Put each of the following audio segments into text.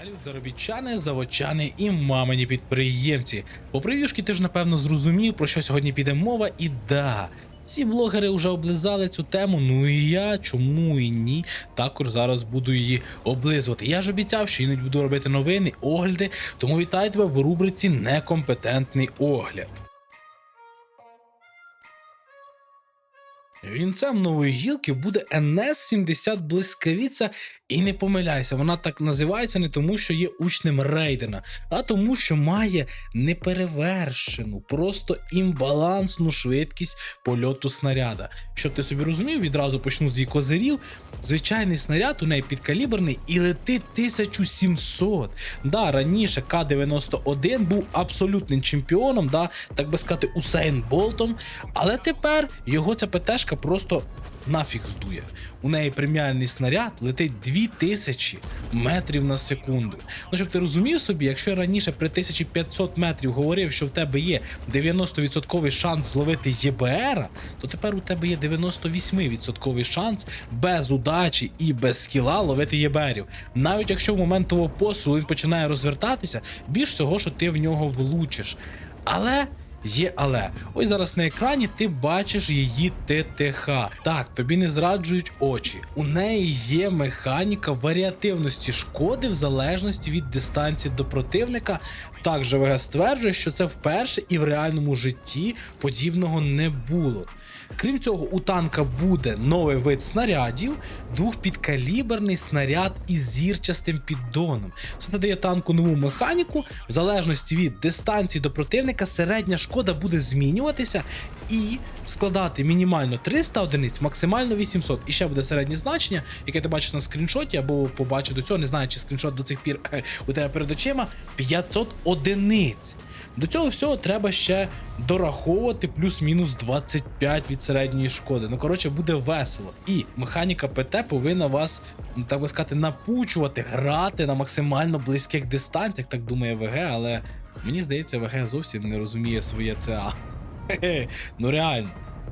Салют, заробітчани, заводчани і мамині підприємці. По прев'юшки ти ж напевно зрозумів, про що сьогодні піде мова, і да. Всі блогери вже облизали цю тему, ну і я, чому і ні, також зараз буду її облизувати. Я ж обіцяв, що іноді буду робити новини, огляди, тому вітаю тебе в рубриці Некомпетентний огляд. Вінцем нової гілки буде NS-70 блискавіця, і не помиляйся, вона так називається не тому, що є учнем Рейдена, а тому, що має неперевершену, просто імбалансну швидкість польоту снаряда. Щоб ти собі розумів, відразу почну з її козирів. Звичайний снаряд у неї підкаліберний і летить 1700. Да, раніше К-91 був абсолютним чемпіоном, да, так би сказати, Усейн Болтом, але тепер його ця ПТшка просто нафіг здує. У неї преміальний снаряд летить 2000 метрів на секунду. Ну, щоб ти розумів собі, якщо я раніше при 1500 метрів говорив, що в тебе є 90% шанс зловити ЄБР, то тепер у тебе є 98% шанс без удачі і без скіла ловити ЄБРів. Навіть якщо в момент того пострілу він починає розвертатися, більш всього, що ти в нього влучиш. Але. Є але ось зараз на екрані ти бачиш її ТТХ. Так, тобі не зраджують очі. У неї є механіка варіативності шкоди в залежності від дистанції до противника. Так ЖВГ стверджує, що це вперше і в реальному житті подібного не було. Крім цього, у танка буде новий вид снарядів, двохпідкаліберний снаряд із зірчастим піддоном. Це надає танку нову механіку. В залежності від дистанції до противника, середня шкода буде змінюватися і складати мінімально 300 одиниць, максимально 800. І ще буде середнє значення, яке ти бачиш на скріншоті, або побачив до цього, не знаю, чи скріншот до цих пір е, у тебе перед очима 500 одиниць. До цього всього треба ще дораховувати плюс-мінус 25 від середньої шкоди. Ну, коротше, буде весело. І механіка ПТ повинна вас, ну, так би сказати, напучувати, грати на максимально близьких дистанціях, так думає ВГ, але мені здається, ВГ зовсім не розуміє своє ЦА. Ну реально.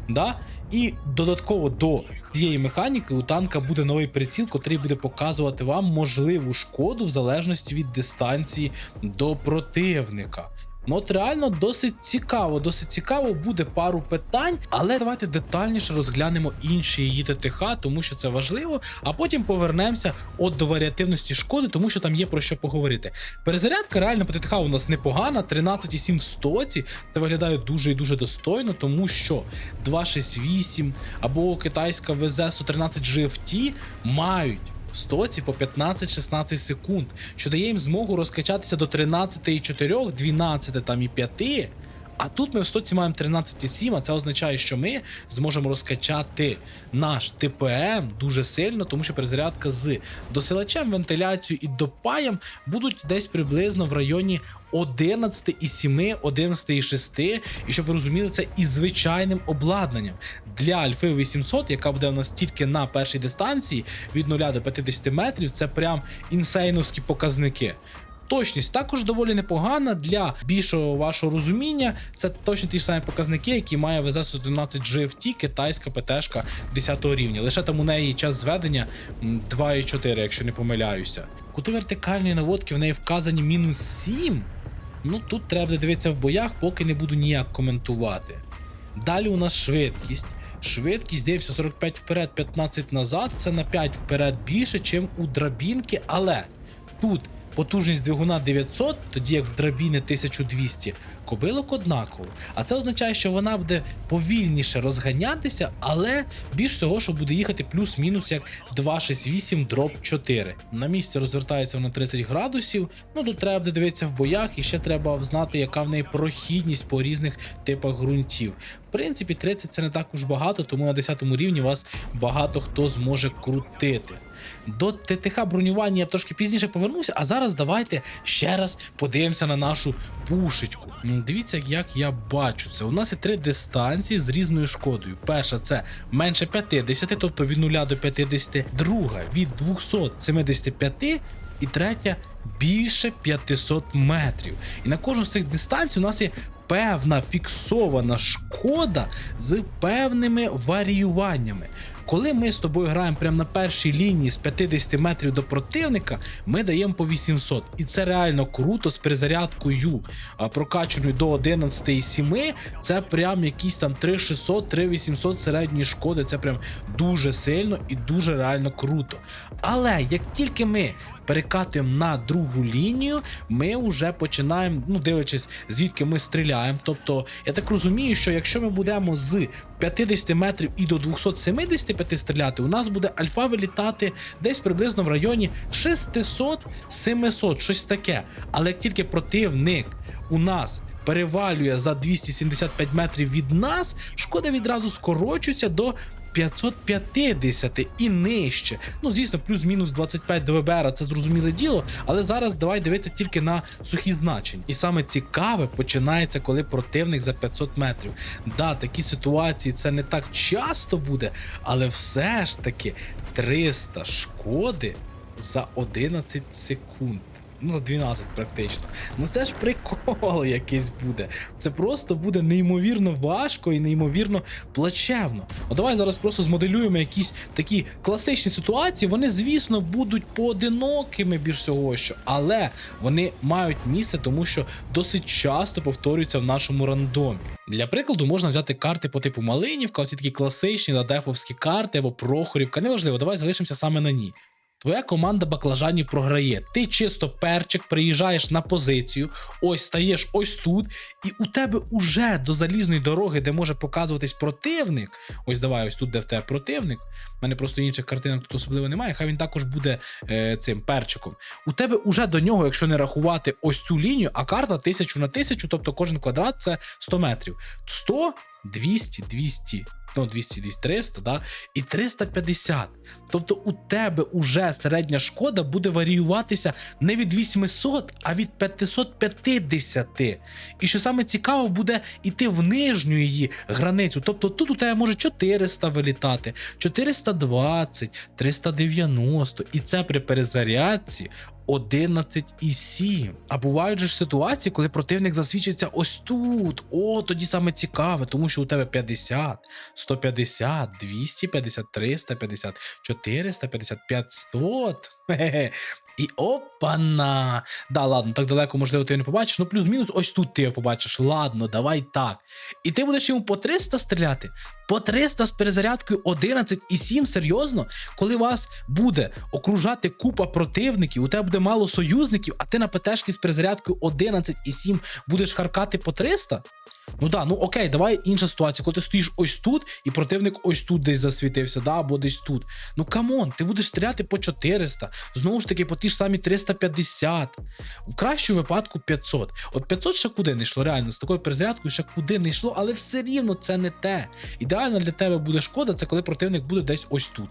Да? І додатково до цієї механіки у танка буде новий приціл, котрий буде показувати вам можливу шкоду в залежності від дистанції до противника. Ну от реально досить цікаво, досить цікаво буде пару питань, але давайте детальніше розглянемо інші її ТТХ, тому що це важливо. А потім повернемося от до варіативності шкоди, тому що там є про що поговорити. Перезарядка реально по ТТХ у нас непогана, 13,7 в стоці. Це виглядає дуже і дуже достойно, тому що 268 або китайська ВЗ-113 GFT мають стоці по 15-16 секунд, що дає їм змогу розкачатися до 13,4, 12 там і 5. А тут ми в стоці маємо 13,7, а це означає, що ми зможемо розкачати наш ТПМ дуже сильно, тому що перезарядка з досилачем, вентиляцією і допаєм будуть десь приблизно в районі 11,7, 11,6. І щоб ви розуміли, це із звичайним обладнанням. Для Альфи 800, яка буде у нас тільки на першій дистанції від 0 до 50 метрів, це прям інсейновські показники. Точність також доволі непогана для більшого вашого розуміння. Це точно ті ж самі показники, які має ВЗ-113 GFT, китайська ПТшка 10 рівня. Лише там у неї час зведення 2,4, якщо не помиляюся. Кути вертикальної наводки в неї вказані мінус 7. Ну тут треба дивитися в боях, поки не буду ніяк коментувати. Далі у нас швидкість. Швидкість, дивимося 45 вперед, 15 назад. Це на 5 вперед більше, ніж у драбінки, але тут потужність двигуна 900, тоді як в драбіни 1200, кобилок однаково. А це означає, що вона буде повільніше розганятися, але більш всього, що буде їхати плюс-мінус як 268 дроп 4. На місці розвертається вона 30 градусів. Ну тут треба буде дивитися в боях, і ще треба знати, яка в неї прохідність по різних типах ґрунтів. В принципі, 30 це не так уж багато, тому на 10 рівні вас багато хто зможе крутити. До ТТХ бронювання я трошки пізніше повернуся, а зараз давайте ще раз подивимося на нашу пушечку. Дивіться, як я бачу це. У нас є три дистанції з різною шкодою. Перша це менше 50, тобто від 0 до 50, друга від 275 і третя більше 500 метрів. І на кожну з цих дистанцій у нас є певна фіксована шкода з певними варіюваннями. Коли ми з тобою граємо прямо на першій лінії з 50 метрів до противника, ми даємо по 800. І це реально круто з перезарядкою прокачаною до 11,7. Це прям якісь там 3600, 3800 середньої шкоди. Це прям дуже сильно і дуже реально круто. Але як тільки ми перекатуємо на другу лінію, ми вже починаємо, ну дивлячись, звідки ми стріляємо. Тобто, я так розумію, що якщо ми будемо з 50 метрів і до 275 стріляти, у нас буде альфа вилітати десь приблизно в районі 600-700, щось таке. Але як тільки противник у нас перевалює за 275 метрів від нас, шкода відразу скорочується до 550 і нижче. Ну, звісно, плюс-мінус 25 до ВБР, це зрозуміле діло, але зараз давай дивитися тільки на сухі значення. І саме цікаве починається, коли противник за 500 метрів. Да, такі ситуації це не так часто буде, але все ж таки 300 шкоди за 11 секунд. Ну, 12 практично. Ну це ж прикол якийсь буде. Це просто буде неймовірно важко і неймовірно плачевно. Ну давай зараз просто змоделюємо якісь такі класичні ситуації. Вони, звісно, будуть поодинокими більш всього, що, але вони мають місце, тому що досить часто повторюються в нашому рандомі. Для прикладу можна взяти карти по типу Малинівка, оці такі класичні ладефовські карти або Прохорівка. Неважливо, давай залишимося саме на ній. Твоя команда баклажанів програє. Ти чисто перчик, приїжджаєш на позицію, ось стаєш ось тут, і у тебе уже до залізної дороги, де може показуватись противник. Ось давай, ось тут, де в тебе противник. У мене просто інших картинок тут особливо немає. Хай він також буде е, цим перчиком. У тебе уже до нього, якщо не рахувати ось цю лінію, а карта 1000 на 1000, тобто кожен квадрат це 100 метрів. 100, 200, 200. Ну, 200, 200, 300, да? і 350. Тобто у тебе уже середня шкода буде варіюватися не від 800, а від 550. І що саме цікаво, буде йти в нижню її границю. Тобто тут у тебе може 400 вилітати, 420, 390. І це при перезарядці 11,7. А бувають же ж ситуації, коли противник засвідчиться ось тут. О, тоді саме цікаве, тому що у тебе 50, 150, 250, 350, 450, 500. Хе-хе. І опана! Да, ладно, так далеко, можливо, ти його не побачиш. Ну, плюс-мінус, ось тут ти його побачиш. Ладно, давай так. І ти будеш йому по 300 стріляти? По 300 з перезарядкою 11,7, серйозно? Коли вас буде окружати купа противників, у тебе буде мало союзників, а ти на ПТшки з перезарядкою 11,7 будеш харкати по 300? Ну да, ну окей, давай інша ситуація. Коли ти стоїш ось тут, і противник ось тут десь засвітився, да, або десь тут. Ну камон, ти будеш стріляти по 400, знову ж таки, по ті ж самі 350. В кращому випадку 500. От 500 ще куди не йшло, реально, з такою перезарядкою ще куди не йшло, але все рівно це не те. Ідеально для тебе буде шкода, це коли противник буде десь ось тут.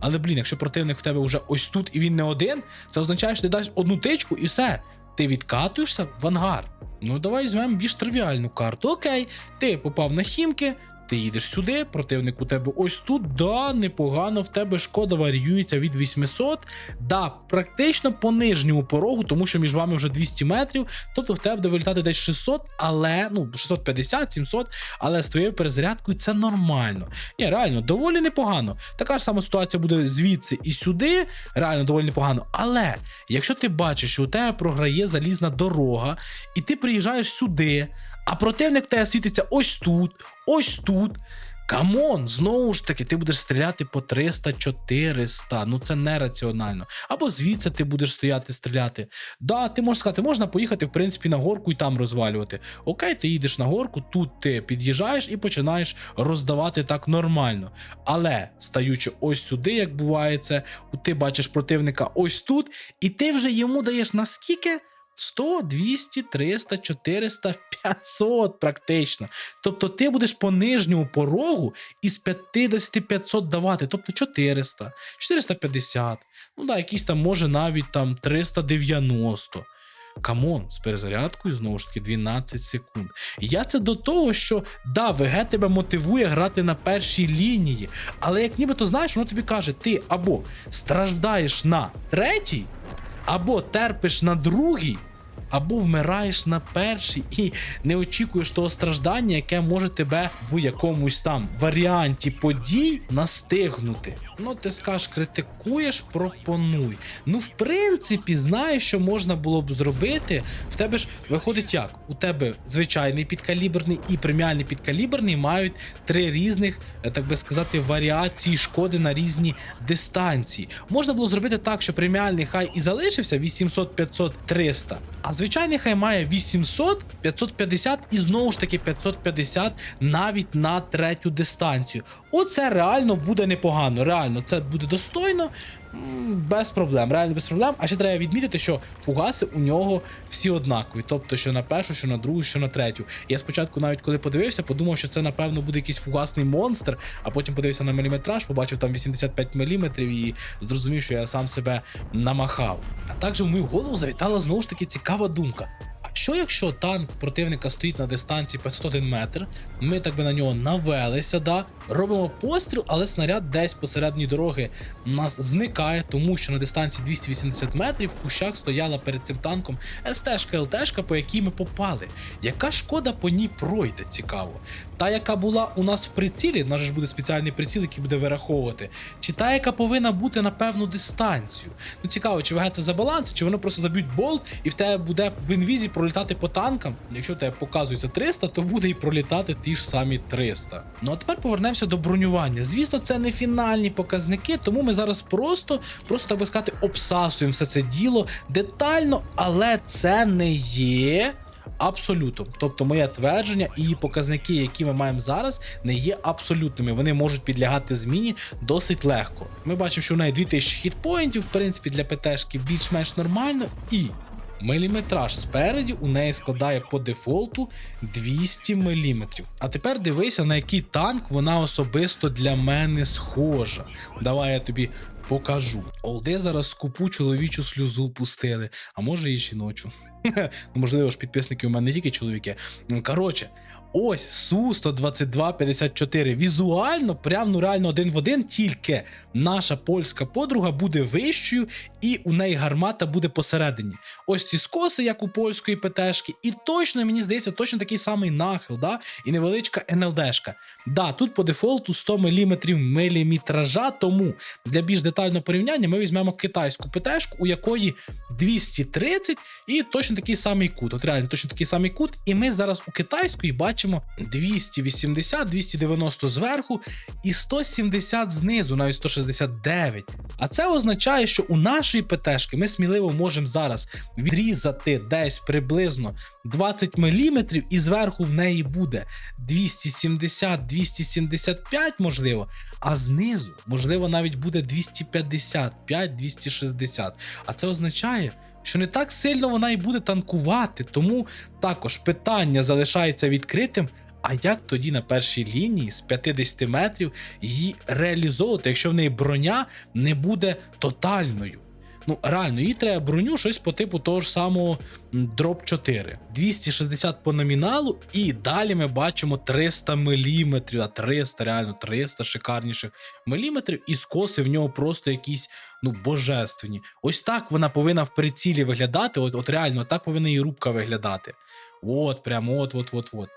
Але блін, якщо противник в тебе вже ось тут і він не один, це означає, що ти дасть одну тичку і все. Ти відкатуєшся в ангар. Ну, давай візьмемо більш тривіальну карту. Окей, ти попав на хімки, ти їдеш сюди, противник у тебе ось тут. Да, непогано, в тебе шкода варіюється від 800. Да, практично по нижньому порогу, тому що між вами вже 200 метрів. Тобто в тебе буде вилітати десь 600, але ну 650, 700, але з твоєю перезарядкою це нормально. Ні, реально, доволі непогано. Така ж сама ситуація буде звідси і сюди. Реально доволі непогано. Але якщо ти бачиш, що у тебе програє залізна дорога, і ти приїжджаєш сюди, а противник тебе світиться ось тут, ось тут. Камон, знову ж таки, ти будеш стріляти по 300-400. Ну це нераціонально. Або звідси ти будеш стояти стріляти. Да, ти можеш сказати, можна поїхати, в принципі, на горку і там розвалювати. Окей, ти їдеш на горку, тут ти під'їжджаєш і починаєш роздавати так нормально. Але стаючи ось сюди, як буває це, ти бачиш противника ось тут, і ти вже йому даєш наскільки? 100, 200, 300, 400, 500 практично. Тобто ти будеш по нижньому порогу із 50 500 давати, тобто 400, 450, ну да, якийсь там може навіть там 390. Камон, з перезарядкою знову ж таки 12 секунд. Я це до того, що да, ВГ тебе мотивує грати на першій лінії, але як нібито знаєш, воно тобі каже, ти або страждаєш на третій, або терпиш на другій, або вмираєш на першій і не очікуєш того страждання, яке може тебе в якомусь там варіанті подій настигнути. Ну, ти скажеш, критикуєш, пропонуй. Ну, в принципі, знаєш, що можна було б зробити. В тебе ж виходить як? У тебе звичайний підкаліберний і преміальний підкаліберний мають три різних, так би сказати, варіації шкоди на різні дистанції. Можна було зробити так, що преміальний хай і залишився 800, 500, 300, а звичайний хай має 800, 550 і знову ж таки 550 навіть на третю дистанцію. Оце реально буде непогано. Реально, це буде достойно. Без проблем, реально без проблем. А ще треба відмітити, що фугаси у нього всі однакові. Тобто, що на першу, що на другу, що на третю. Я спочатку, навіть коли подивився, подумав, що це напевно буде якийсь фугасний монстр, а потім подивився на міліметраж, побачив там 85 мм і зрозумів, що я сам себе намахав. А також в мою голову завітала знову ж таки цікава думка. Що якщо танк противника стоїть на дистанції 501 метр, ми так би на нього навелися, да, робимо постріл, але снаряд десь посередній дороги нас зникає, тому що на дистанції 280 метрів в кущах стояла перед цим танком СТшка, ЛТшка, по якій ми попали. Яка шкода по ній пройде, цікаво? Та, яка була у нас в прицілі, наш ж буде спеціальний приціл, який буде вираховувати, чи та, яка повинна бути на певну дистанцію. Ну цікаво, чи це за баланс, чи воно просто заб'ють болт, і в тебе буде в інвізі пролітати по танкам. Якщо тебе показується 300, то буде і пролітати ті ж самі 300. Ну а тепер повернемося до бронювання. Звісно, це не фінальні показники, тому ми зараз просто, просто так би сказати, обсасуємо все це діло детально, але це не є. Абсолютом, тобто моє твердження і показники, які ми маємо зараз, не є абсолютними. Вони можуть підлягати зміні досить легко. Ми бачимо, що в неї 2000 хітпоінтів, в принципі, для ПТшки більш-менш нормально, і міліметраж спереді у неї складає по дефолту 200 мм. А тепер дивися, на який танк вона особисто для мене схожа. Давай я тобі покажу. Олди зараз скупу чоловічу сльозу пустили, а може і жіночу. Ну, можливо ж, підписники у мене не тільки чоловіки. Коротше, ось су 12254 Візуально, прям ну реально один в один, тільки наша польська подруга буде вищою, і у неї гармата буде посередині. Ось ці скоси, як у польської ПТшки, і точно, мені здається, точно такий самий нахил, да? і невеличка НЛДшка. Да, тут по дефолту 100 мм міліметража, тому для більш детального порівняння ми візьмемо китайську ПТшку, у якої 230 і точно такий самий кут. От реально точно такий самий кут. І ми зараз у китайської бачимо 280, 290 зверху і 170 знизу, навіть 169. А це означає, що у нашої ПТшки ми сміливо можемо зараз відрізати десь приблизно 20 мм, і зверху в неї буде 270-275, можливо, а знизу, можливо, навіть буде 255-260. А це означає, що не так сильно вона і буде танкувати, тому також питання залишається відкритим. А як тоді на першій лінії з 50 метрів її реалізовувати, якщо в неї броня не буде тотальною? Ну, реально, їй треба броню щось по типу того ж самого дроп 4. 260 по номіналу, і далі ми бачимо 300 мм, а 300, реально 300 шикарніших міліметрів, і скоси в нього просто якісь ну божественні. Ось так вона повинна в прицілі виглядати. От, от реально, так повинна і рубка виглядати. От, прямо от, от, от, от.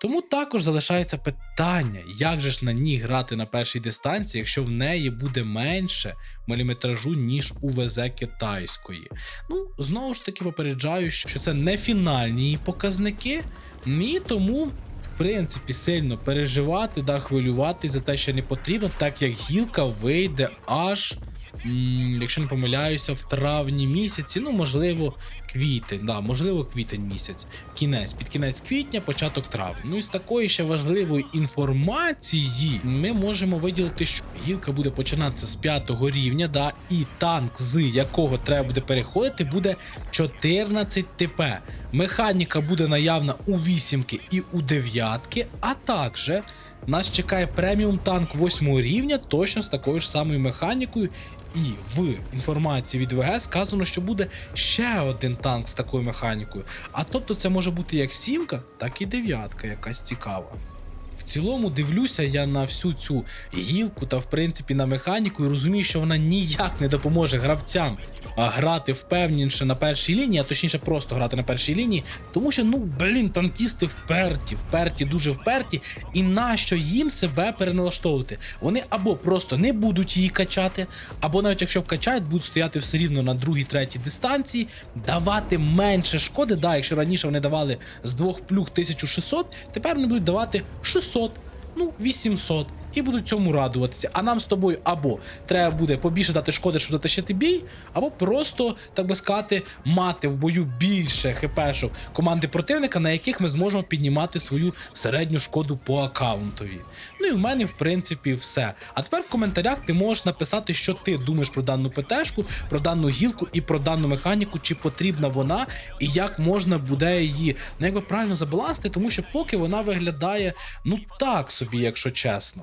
Тому також залишається питання, як же ж на ній грати на першій дистанції, якщо в неї буде менше міліметражу, ніж у ВЗ китайської. Ну, знову ж таки попереджаю, що це не фінальні її показники, і тому. В принципі, сильно переживати да хвилювати за те, що не потрібно, так як гілка вийде аж, якщо не помиляюся, в травні місяці, ну можливо, квітень, да, можливо, квітень місяць, кінець, під кінець квітня, початок травня. Ну і з такої ще важливої інформації ми можемо виділити, що гілка буде починатися з 5 рівня, да, і танк, з якого треба буде переходити, буде 14 ТП. Механіка буде наявна у вісімки і у дев'ятки, а також нас чекає преміум танк 8 рівня, точно з такою ж самою механікою. І в інформації від ВГ сказано, що буде ще один танк з такою механікою. А тобто це може бути як сімка, так і дев'ятка, якась цікава. В цілому дивлюся я на всю цю гілку та в принципі на механіку і розумію, що вона ніяк не допоможе гравцям грати впевненіше на першій лінії, а точніше просто грати на першій лінії, тому що ну блін, танкісти вперті, вперті, дуже вперті, і нащо їм себе переналаштовувати? Вони або просто не будуть її качати, або навіть якщо вкачають, будуть стояти все рівно на другій, третій дистанції, давати менше шкоди. Да, якщо раніше вони давали з двох плюх 1600, тепер вони будуть давати 600, ну 800. І будуть цьому радуватися. А нам з тобою або треба буде побільше дати шкоди, щоб затащити бій, або просто, так би сказати, мати в бою більше хпшок команди противника, на яких ми зможемо піднімати свою середню шкоду по аккаунтові. Ну і в мене, в принципі, все. А тепер в коментарях ти можеш написати, що ти думаєш про дану ПТшку, про дану гілку і про дану механіку, чи потрібна вона, і як можна буде її ну, якби правильно забалансити, тому що поки вона виглядає ну так собі, якщо чесно.